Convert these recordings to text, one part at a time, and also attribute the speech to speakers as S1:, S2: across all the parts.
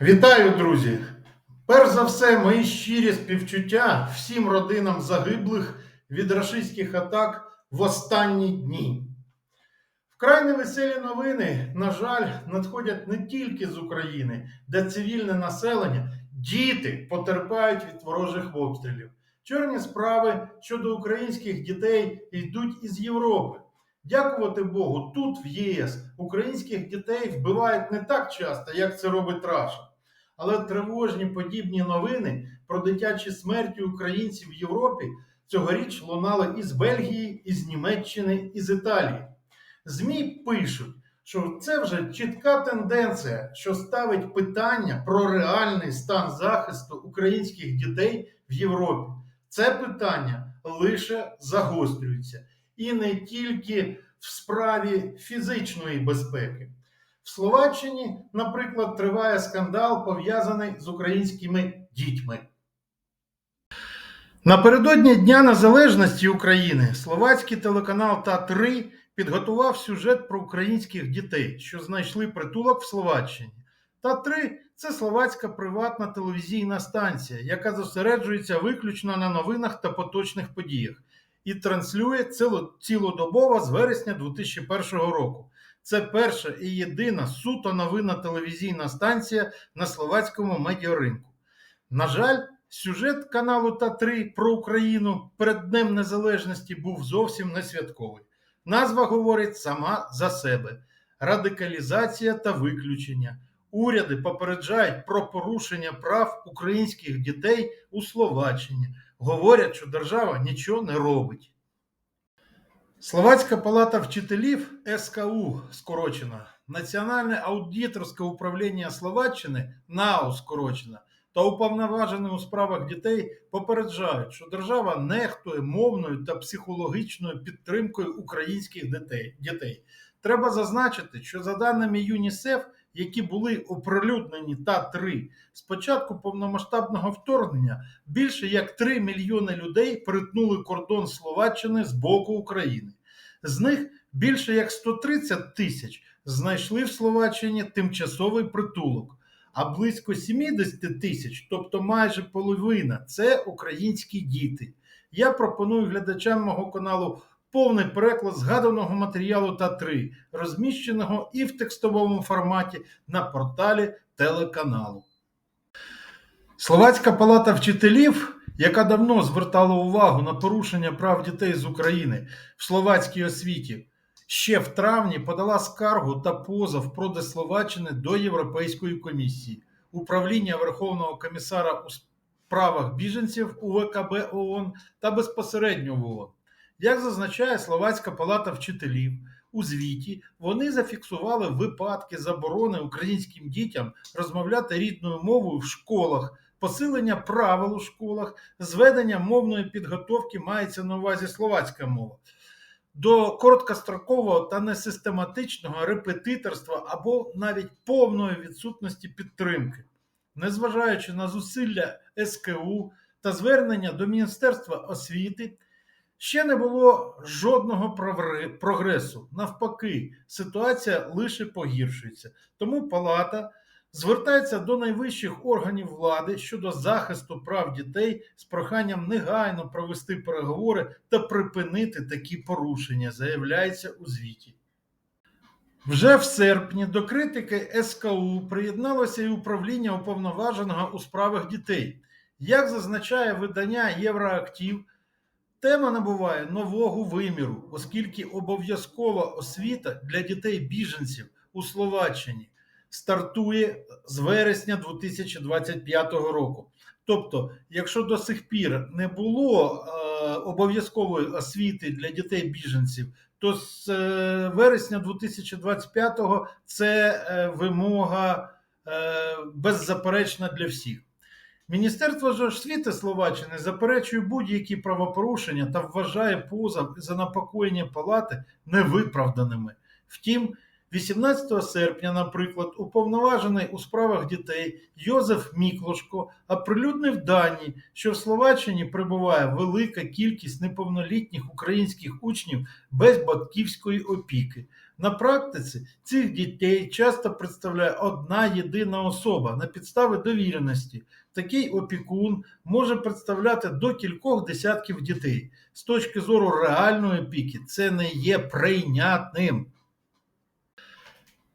S1: Вітаю, друзі! Перш за все, мої щирі співчуття всім родинам загиблих від рашистських атак в останні дні. Вкрай невеселі новини, на жаль, надходять не тільки з України, де цивільне населення, діти потерпають від ворожих обстрілів. Чорні справи щодо українських дітей йдуть із Європи. Дякувати Богу, тут в ЄС українських дітей вбивають не так часто, як це робить Раша. Але тривожні подібні новини про дитячі смерті українців в Європі цьогоріч лунали із Бельгії, із Німеччини, із Італії. ЗМІ пишуть, що це вже чітка тенденція, що ставить питання про реальний стан захисту українських дітей в Європі. Це питання лише загострюється і не тільки в справі фізичної безпеки. В Словаччині, наприклад, триває скандал, пов'язаний з українськими дітьми. Напередодні Дня Незалежності України словацький телеканал Та3 підготував сюжет про українських дітей, що знайшли притулок в Словаччині. Та3 це словацька приватна телевізійна станція, яка зосереджується виключно на новинах та поточних подіях і транслює ціло- цілодобово з вересня 2001 року. Це перша і єдина суто новинна телевізійна станція на словацькому медіаринку. На жаль, сюжет каналу Та3 про Україну перед Днем Незалежності був зовсім не святковий. Назва говорить сама за себе: радикалізація та виключення. Уряди попереджають про порушення прав українських дітей у Словаччині. Говорять, що держава нічого не робить. Словацька палата вчителів СКУ скорочена, Національне аудиторське управління Словаччини НАУ скорочена та уповноважені у справах дітей попереджають, що держава нехтує мовною та психологічною підтримкою українських дітей. Треба зазначити, що за даними ЮНІСЕФ, які були оприлюднені та 3 з початку повномасштабного вторгнення більше як 3 мільйони людей перетнули кордон Словаччини з боку України. З них більше як 130 тисяч знайшли в Словаччині тимчасовий притулок, а близько 70 тисяч, тобто майже половина, це українські діти. Я пропоную глядачам мого каналу повний переклад згаданого матеріалу та 3 розміщеного і в текстовому форматі на порталі телеканалу. Словацька палата вчителів, яка давно звертала увагу на порушення прав дітей з України в словацькій освіті, ще в травні подала скаргу та позов проти Словаччини до Європейської комісії, управління Верховного комісара у справах біженців УВКБ ООН та безпосередньо ООН. Як зазначає Словацька палата вчителів, у звіті вони зафіксували випадки заборони українським дітям розмовляти рідною мовою в школах, посилення правил у школах, зведення мовної підготовки мається на увазі словацька мова, до короткострокового та несистематичного репетиторства або навіть повної відсутності підтримки. Незважаючи на зусилля СКУ та звернення до Міністерства освіти. Ще не було жодного прогресу. Навпаки, ситуація лише погіршується. Тому палата звертається до найвищих органів влади щодо захисту прав дітей з проханням негайно провести переговори та припинити такі порушення, заявляється у звіті. Вже в серпні до критики СКУ приєдналося і управління уповноваженого у справах дітей. Як зазначає видання Євроактив, Тема набуває нового виміру, оскільки обов'язкова освіта для дітей-біженців у Словаччині стартує з вересня 2025 року. Тобто, якщо до сих пір не було е, обов'язкової освіти для дітей-біженців, то з е, вересня 2025 це е, вимога е, беззаперечна для всіх. Міністерство ж освіти Словаччини заперечує будь-які правопорушення та вважає позов за напокоєння палати невиправданими. Втім, 18 серпня, наприклад, уповноважений у справах дітей Йозеф Міклошко оприлюднив дані, що в Словаччині перебуває велика кількість неповнолітніх українських учнів без батьківської опіки. На практиці цих дітей часто представляє одна єдина особа на підставі довіреності. Такий опікун може представляти до кількох десятків дітей. З точки зору реальної опіки це не є прийнятним.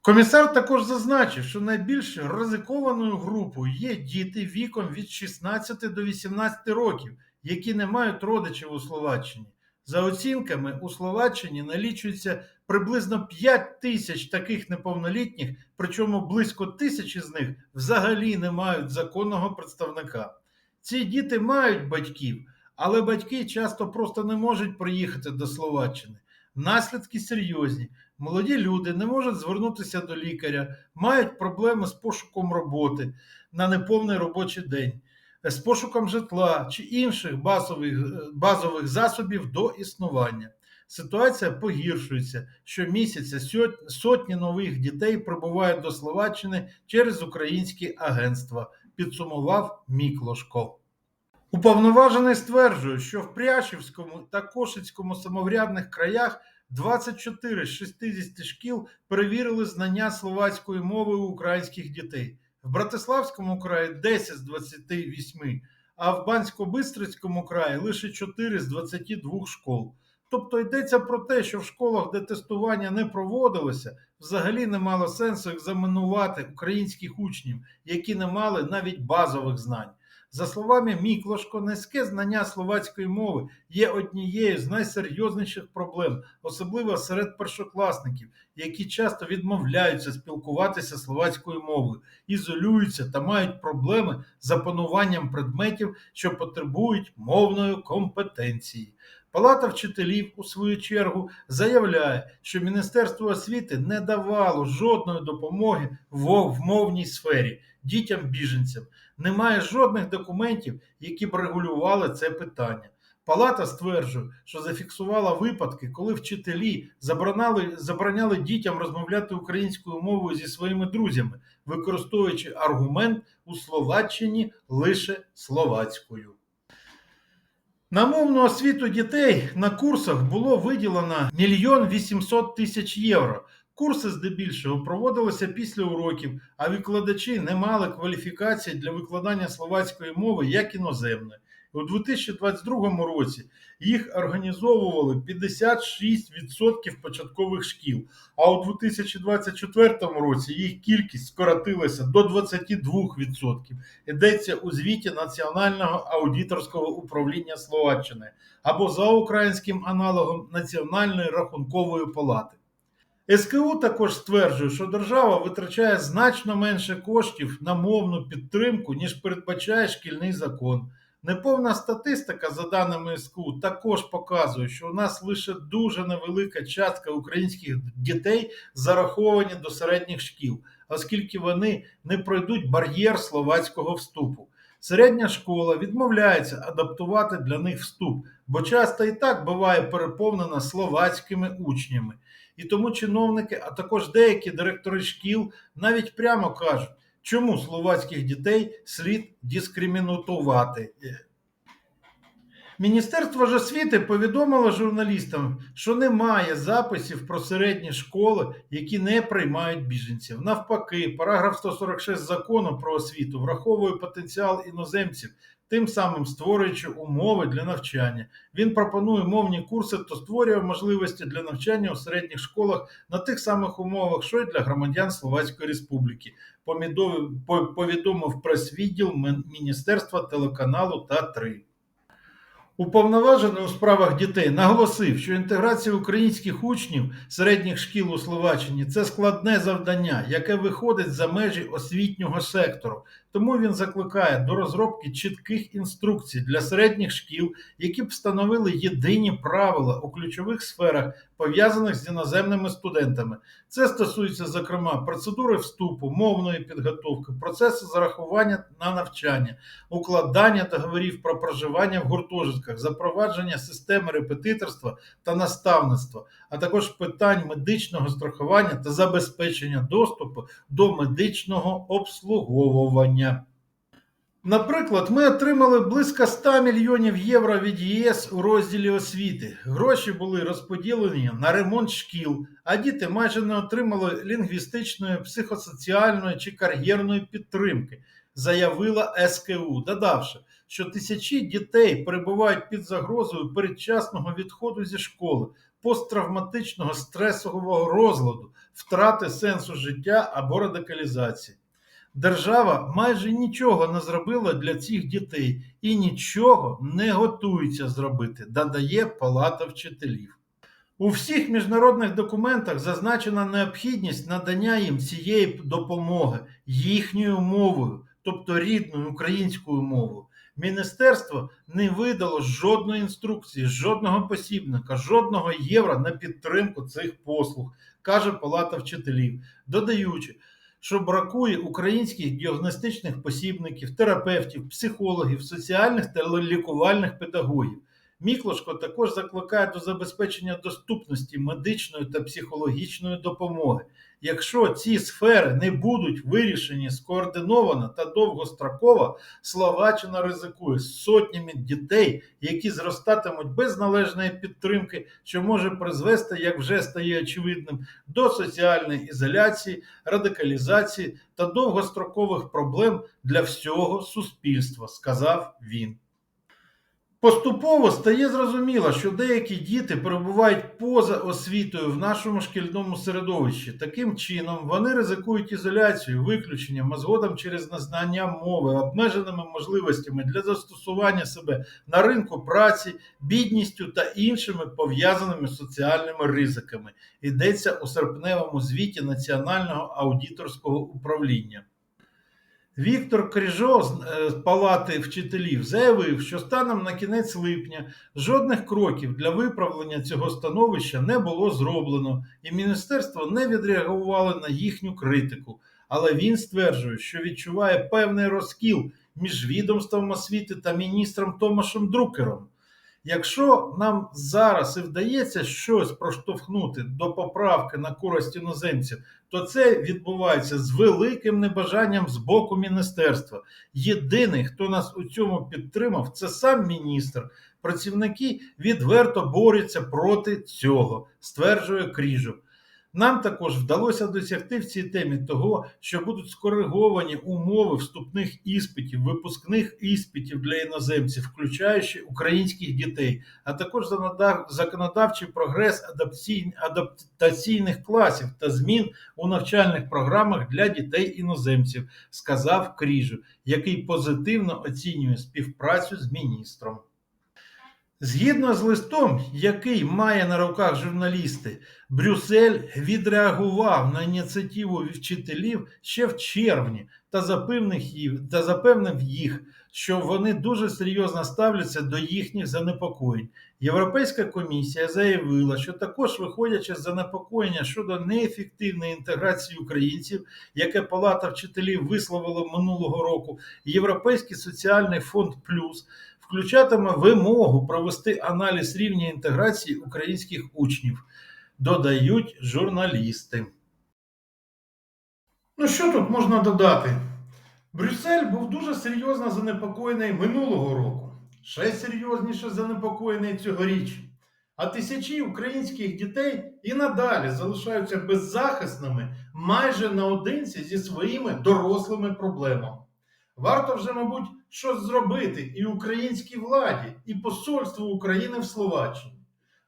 S1: Комісар також зазначив, що найбільш ризикованою групою є діти віком від 16 до 18 років, які не мають родичів у Словаччині. За оцінками, у Словаччині налічується приблизно 5 тисяч таких неповнолітніх, причому близько тисячі з них взагалі не мають законного представника. Ці діти мають батьків, але батьки часто просто не можуть приїхати до Словаччини. Наслідки серйозні. Молоді люди не можуть звернутися до лікаря, мають проблеми з пошуком роботи на неповний робочий день, з пошуком житла чи інших базових, базових засобів до існування. Ситуація погіршується. Щомісяця сотні нових дітей прибувають до Словаччини через українські агентства, підсумував Міклошко. Уповноважений стверджує, що в Пряшівському та Кошицькому самоврядних краях 24 з 60 шкіл перевірили знання словацької мови у українських дітей. В Братиславському краї 10 з 28, а в Бансько-Бистрицькому краї лише 4 з 22 школ. Тобто йдеться про те, що в школах, де тестування не проводилося, взагалі не мало сенсу екзаменувати українських учнів, які не мали навіть базових знань. За словами Міклошко, низьке знання словацької мови є однією з найсерйозніших проблем, особливо серед першокласників, які часто відмовляються спілкуватися словацькою мовою, ізолюються та мають проблеми з опануванням предметів, що потребують мовної компетенції. Палата вчителів, у свою чергу, заявляє, що Міністерство освіти не давало жодної допомоги в мовній сфері дітям-біженцям. Немає жодних документів, які б регулювали це питання. Палата стверджує, що зафіксувала випадки, коли вчителі забороняли, забороняли дітям розмовляти українською мовою зі своїми друзями, використовуючи аргумент у Словаччині лише словацькою. На мовну освіту дітей на курсах було виділено мільйон 800 тисяч євро. Курси здебільшого проводилися після уроків, а викладачі не мали кваліфікації для викладання словацької мови як іноземної. У 2022 році їх організовували 56% початкових шкіл, а у 2024 році їх кількість скоротилася до 22%. Йдеться у звіті Національного аудиторського управління Словаччини або за українським аналогом Національної рахункової палати. СКУ також стверджує, що держава витрачає значно менше коштів на мовну підтримку, ніж передбачає шкільний закон. Неповна статистика, за даними СКУ, також показує, що у нас лише дуже невелика частка українських дітей зараховані до середніх шкіл, оскільки вони не пройдуть бар'єр словацького вступу. Середня школа відмовляється адаптувати для них вступ, бо часто і так буває переповнена словацькими учнями. І тому чиновники, а також деякі директори шкіл навіть прямо кажуть, чому словацьких дітей слід дискримінувати. Міністерство ж освіти повідомило журналістам, що немає записів про середні школи, які не приймають біженців. Навпаки, параграф 146 закону про освіту враховує потенціал іноземців, тим самим створюючи умови для навчання. Він пропонує мовні курси та створює можливості для навчання у середніх школах на тих самих умовах, що й для громадян Словацької Республіки. Повідомив прес-відділ Міністерства телеканалу та 3. Уповноважений у справах дітей наголосив, що інтеграція українських учнів середніх шкіл у Словаччині це складне завдання, яке виходить за межі освітнього сектору. Тому він закликає до розробки чітких інструкцій для середніх шкіл, які б встановили єдині правила у ключових сферах пов'язаних з іноземними студентами. Це стосується, зокрема, процедури вступу, мовної підготовки, процесу зарахування на навчання, укладання договорів про проживання в гуртожитках, запровадження системи репетиторства та наставництва, а також питань медичного страхування та забезпечення доступу до медичного обслуговування. Наприклад, ми отримали близько 100 мільйонів євро від ЄС у розділі освіти. Гроші були розподілені на ремонт шкіл, а діти майже не отримали лінгвістичної, психосоціальної чи кар'єрної підтримки, заявила СКУ, додавши, що тисячі дітей перебувають під загрозою передчасного відходу зі школи, посттравматичного стресового розладу, втрати сенсу життя або радикалізації. Держава майже нічого не зробила для цих дітей і нічого не готується зробити, додає Палата вчителів. У всіх міжнародних документах зазначена необхідність надання їм цієї допомоги їхньою мовою, тобто рідною українською мовою. Міністерство не видало жодної інструкції, жодного посібника, жодного євро на підтримку цих послуг, каже Палата вчителів, додаючи, що бракує українських діагностичних посібників, терапевтів, психологів, соціальних та лікувальних педагогів. Міклошко також закликає до забезпечення доступності медичної та психологічної допомоги. Якщо ці сфери не будуть вирішені скоординовано та довгостроково, Словаччина ризикує сотнями дітей, які зростатимуть без належної підтримки, що може призвести, як вже стає очевидним, до соціальної ізоляції, радикалізації та довгострокових проблем для всього суспільства, сказав він. Поступово стає зрозуміло, що деякі діти перебувають поза освітою в нашому шкільному середовищі. Таким чином, вони ризикують ізоляцію, виключенням, а згодом через незнання мови, обмеженими можливостями для застосування себе на ринку праці, бідністю та іншими пов'язаними соціальними ризиками. Йдеться у серпневому звіті Національного аудиторського управління. Віктор Крижо з е, Палати вчителів заявив, що станом на кінець липня жодних кроків для виправлення цього становища не було зроблено, і міністерство не відреагувало на їхню критику. Але він стверджує, що відчуває певний розкіл між відомством освіти та міністром Томашем Друкером. Якщо нам зараз і вдається щось проштовхнути до поправки на користь іноземців, то це відбувається з великим небажанням з боку міністерства. Єдиний, хто нас у цьому підтримав, це сам міністр. Працівники відверто борються проти цього, стверджує Кріжов. Нам також вдалося досягти в цій темі того, що будуть скориговані умови вступних іспитів, випускних іспитів для іноземців, включаючи українських дітей, а також законодавчий прогрес адаптаційних класів та змін у навчальних програмах для дітей іноземців, сказав Кріжу, який позитивно оцінює співпрацю з міністром. Згідно з листом, який має на руках журналісти, Брюссель відреагував на ініціативу вчителів ще в червні та запевнив їх, та запевнив їх, що вони дуже серйозно ставляться до їхніх занепокоєнь. Європейська комісія заявила, що також виходячи з занепокоєння щодо неефективної інтеграції українців, яке Палата вчителів висловила минулого року, Європейський соціальний фонд Плюс включатиме вимогу провести аналіз рівня інтеграції українських учнів, додають журналісти. Ну, що тут можна додати? Брюссель був дуже серйозно занепокоєний минулого року, ще серйозніше занепокоєний цьогоріч. А тисячі українських дітей і надалі залишаються беззахисними майже наодинці зі своїми дорослими проблемами. Варто вже, мабуть, щось зробити і українській владі, і посольству України в Словаччині.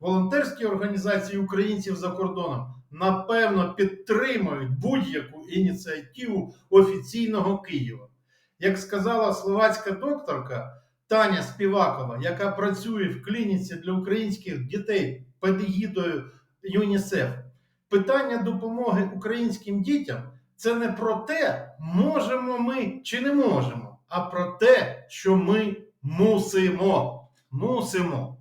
S1: Волонтерські організації українців за кордоном напевно підтримують будь-яку ініціативу офіційного Києва. Як сказала словацька докторка Таня Співакова, яка працює в клініці для українських дітей під егідою ЮНІСЕФ, питання допомоги українським дітям це не про те, можемо ми чи не можемо, а про те, що ми мусимо. Мусимо.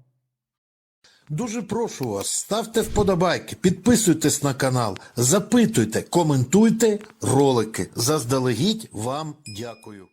S2: Дуже прошу вас, ставте вподобайки, підписуйтесь на канал, запитуйте, коментуйте ролики. Заздалегідь вам дякую.